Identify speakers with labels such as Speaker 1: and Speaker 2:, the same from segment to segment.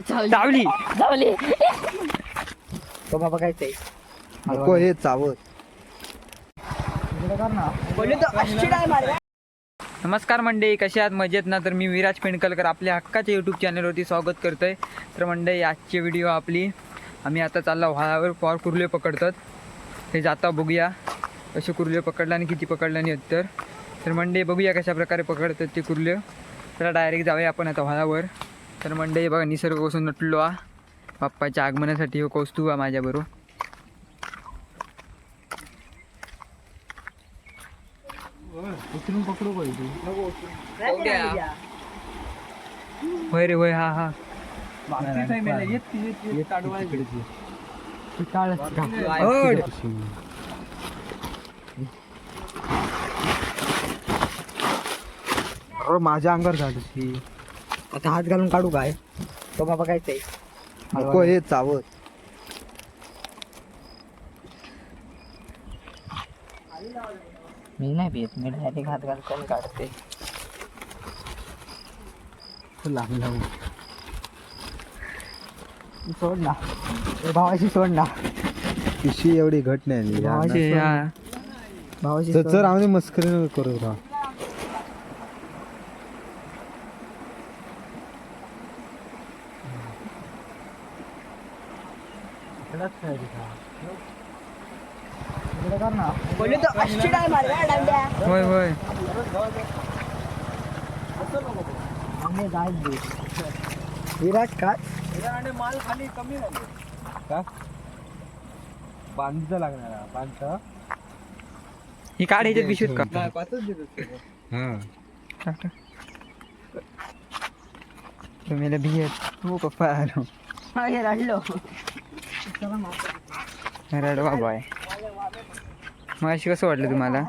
Speaker 1: चावली
Speaker 2: जावली.
Speaker 3: तो बाबा काय ते?
Speaker 4: नको हे चावत
Speaker 1: नमस्कार मंडळी कसे आहात? मजेत ना? तर मी विराज पेंडकलकर आपल्या हक्काच्या यूट्यूब चॅनलवरती स्वागत करतोय. तर मंडळी आजची व्हिडिओ आपली आम्ही आता चालला व्हाळावर फॉर कुर्ले पकडतात. हे जाता बघूया. कसे कुर्ले पकडला आणि किती पकडला नाही तर. तर मंडळी बघूया कशा प्रकारे पकडतात ते कुर्ले. तर डायरेक्ट जाऊया आपण आता व्हाळावर तर मंडळी बघा निसर्ग कोसून नटलो हा. बाप्पाच्या आगमनासाठी हो कौस्तुभ हा माझ्याबरोबर.
Speaker 4: उचलून पकडू पाहिजे
Speaker 1: होय रे होय हा हा.
Speaker 4: माझ्या अंगावर झालं
Speaker 3: आता हात घालून काढू काय? तो बाबा काय ते?
Speaker 4: नको हे चावत.
Speaker 3: मी नाही पित मी डायरेक्ट हात घालून कोण काढते.
Speaker 4: लागला
Speaker 3: सोड ना. भावाशी सोड ना.
Speaker 4: पिशी एवढी घट नाही आली यार.
Speaker 1: असे हा
Speaker 3: भावाशी
Speaker 4: तर
Speaker 3: सोड
Speaker 4: चल आम्ही मस्करी नको करू राव
Speaker 3: इकडे कर ना
Speaker 1: होय होय.
Speaker 3: आम्ही जायच दे विराट का?
Speaker 4: बांधचा लागणार बांधचा.
Speaker 1: ही काढ ह्याच्यात पिशवीत का
Speaker 4: हा.
Speaker 1: तुम्ही बी हो पप्पा आलो.
Speaker 3: हे रडलो.
Speaker 1: रड बाबा. आहे मग अशी कसं वाटलं तुम्हाला?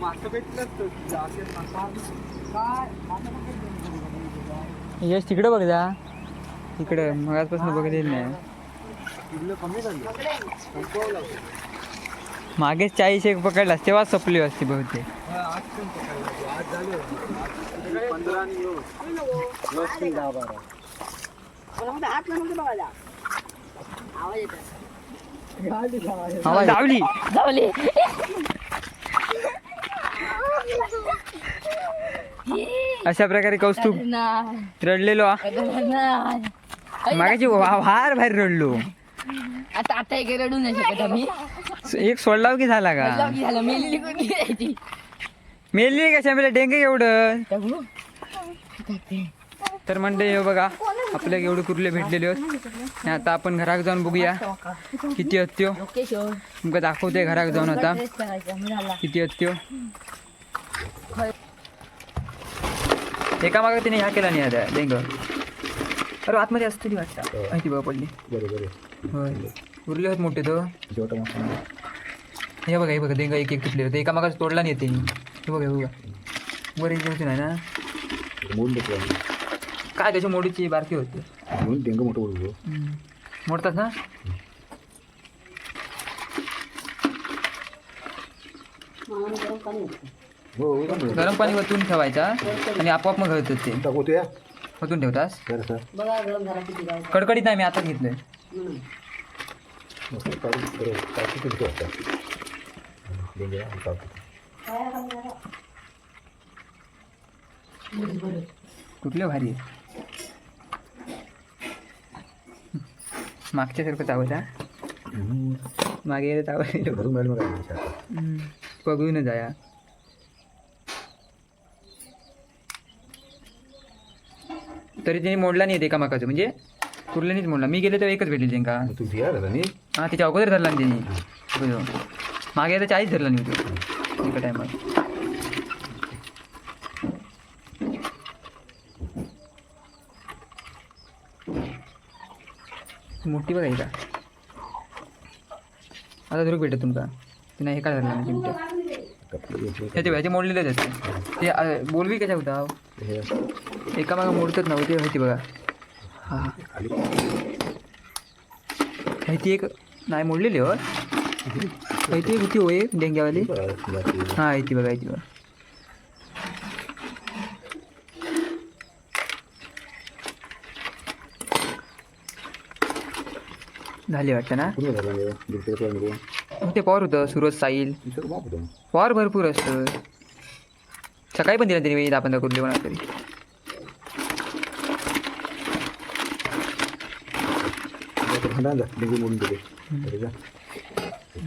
Speaker 1: मागं भेटलंच जास्त यश तिकडे बघ जा. तिकडे मगाचपासून बघितलेलं नाही. मागेच चाळीस एक पकडलास तेव्हा सपली असते बहुतेक. आवाज लावली
Speaker 2: जावली.
Speaker 1: अशा प्रकारे कौस्तुभ रडलेलो. मागाची वा- वार बाहेर रडलो.
Speaker 2: आता आता एक रडू नाही शकत आम्ही.
Speaker 1: एक सोडला की झाला का?
Speaker 2: मेलेली कोणी राहायची
Speaker 1: मेली कशा मेले डेंगे एवढं. तर म्हणते हे बघा आपल्या एवढे कुर्ले भेटलेले आणि आता आपण घरात जाऊन बघूया किती हत्यो. तुमका दाखवते घरात जाऊन आता. किती हत्यो. एका मागे तिने ह्या केला नाही आता डेंग. अरे आतमध्ये असते ती वाटतं. माहिती बघा पडली. होय. उरले होत मोठे तो. हे बघा हे बघा डेंग एक एक तुटले होते. एका मागाच तोडला नाही येते हे बघा हे बघा. वर एक होती नाही ना? काय त्याच्या मोडीची बारकी होते? हम्म. मोडतात ना? गरम पाणी वतून ठेवायचा आणि आपोआप मग घालतात ते वतून ठेवतास? कडकडीत नाही मी आता घेतलंय. कुठले भारी आहे मागच्या सारखं चावत हा? मागे चावत बघून जाया. तरी त्यांनी मोडला नाही एका माकाचं म्हणजे कुर्ल्यानेच मोडला. मी गेले तेव्हा एकच भेटली त्यांका हा त्याच्या अगोदर धरला ना त्यांनी. बरोबर. मागे आता चाळीस धरला नाही तो. एका टायमात मोठी बघा ही का आता धरूक भेटत तुमका ते नाही हे काय धरला नाही चिमट्या हे ते ह्याचे मोडलेलेच असते ते बोलवी कशा होता? एका मागं मोडतात ना ते माहिती बघा. हां ती एक नाही मोडलेली हो. ती होती हो एक डेंग्यावाली. हां ती बघा ती बघा. झाली वाटतं ना? ते पॉवर होतं सुरज साईल पॉवर भरपूर असतं. सकाळी पण दिला त्यांनी दहा पंधरा करून कोणा तरी.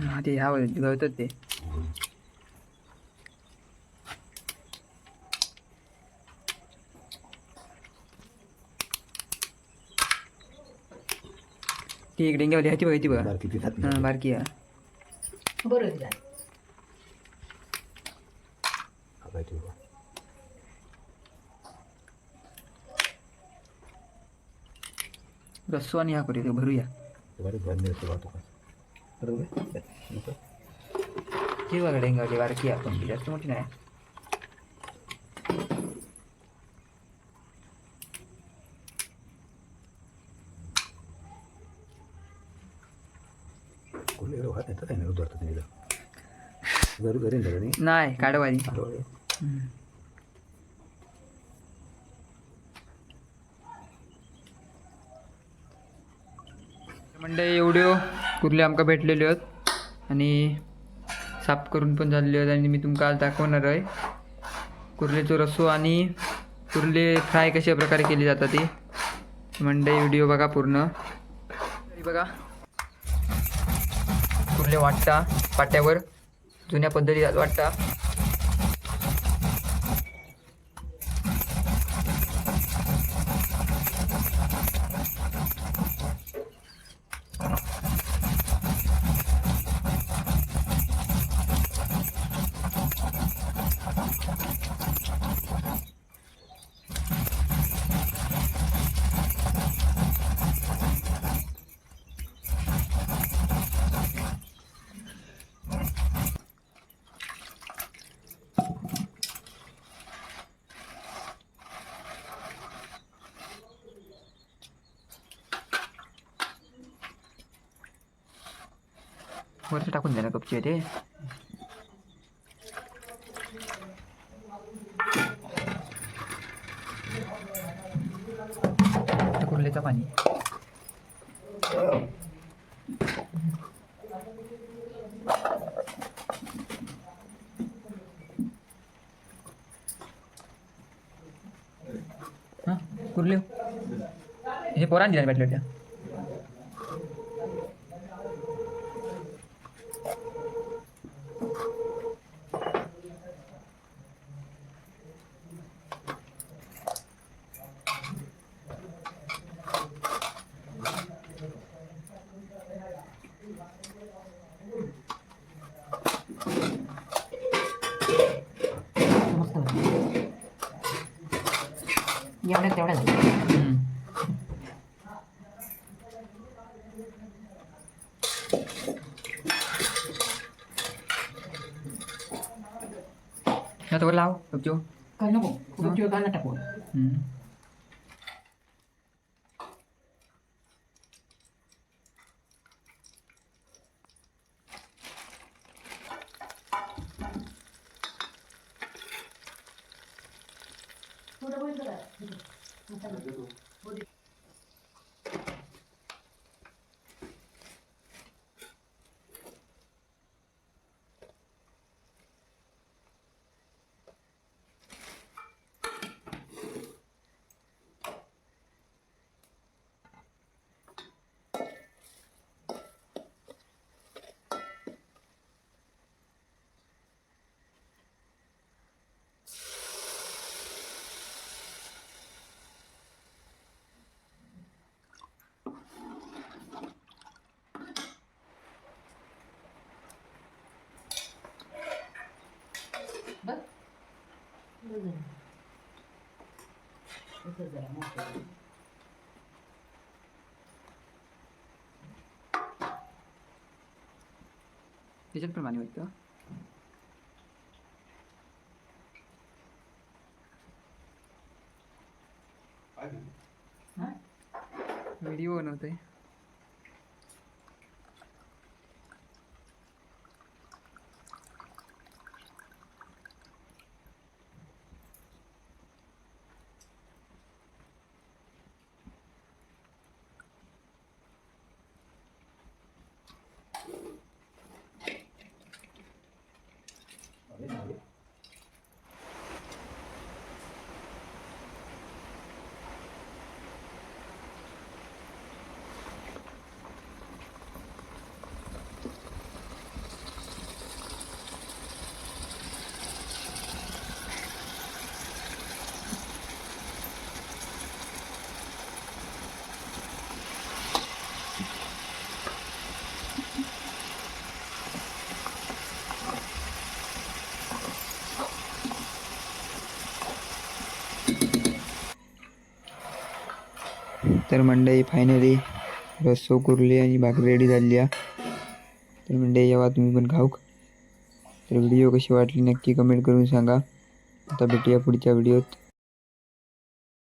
Speaker 1: हां ते ह्या गळतात ते. ती एक डेंग्यावाली ह्याची बघा ती बघा. हां बारकी आहे.
Speaker 2: बरं झालं.
Speaker 1: रस्सो आणि ह्या करूया ते भरूया ही बघा डेंगावली बारकी आपण. जास्त मोठी नाही. नाही काढवाली मंडळी एवढे हो. कुर्ले आमकां भेटलेले आहेत आणि साफ करून पण झालेले आहेत आणि मी तुमका आज दाखवणार आहे. कुर्लेचो रसो आणि कुर्ले फ्राय कशा प्रकारे केली जातात ती. मंडळी व्हिडिओ बघा पूर्ण. बघा. कुर्ले वाटता पाट्यावर. जुन्या पद्धतीत वाटता. वरती टाकून द्या ना कपची ते आता कुर्लेचं पाणी हां कुर्ले हे पोरांनी दिला भेटले त्या
Speaker 2: एवढ्या तेवढ्या झाल्या.
Speaker 1: हम्म. आता वर लाव बघतो
Speaker 2: काय 조절 안
Speaker 1: 할게요. 이젠필 많이 왔다. 빨리. 어? 미리 오는데. तर मंडई फायनली. रस्सो कुरली आणि भाकरी रेडी झाली आहे तर मंडई जेव्हा तुम्ही पण खाऊक. तर व्हिडिओ कशी वाटली नक्की कमेंट करून सांगा. आता भेटूया पुढच्या व्हिडिओत.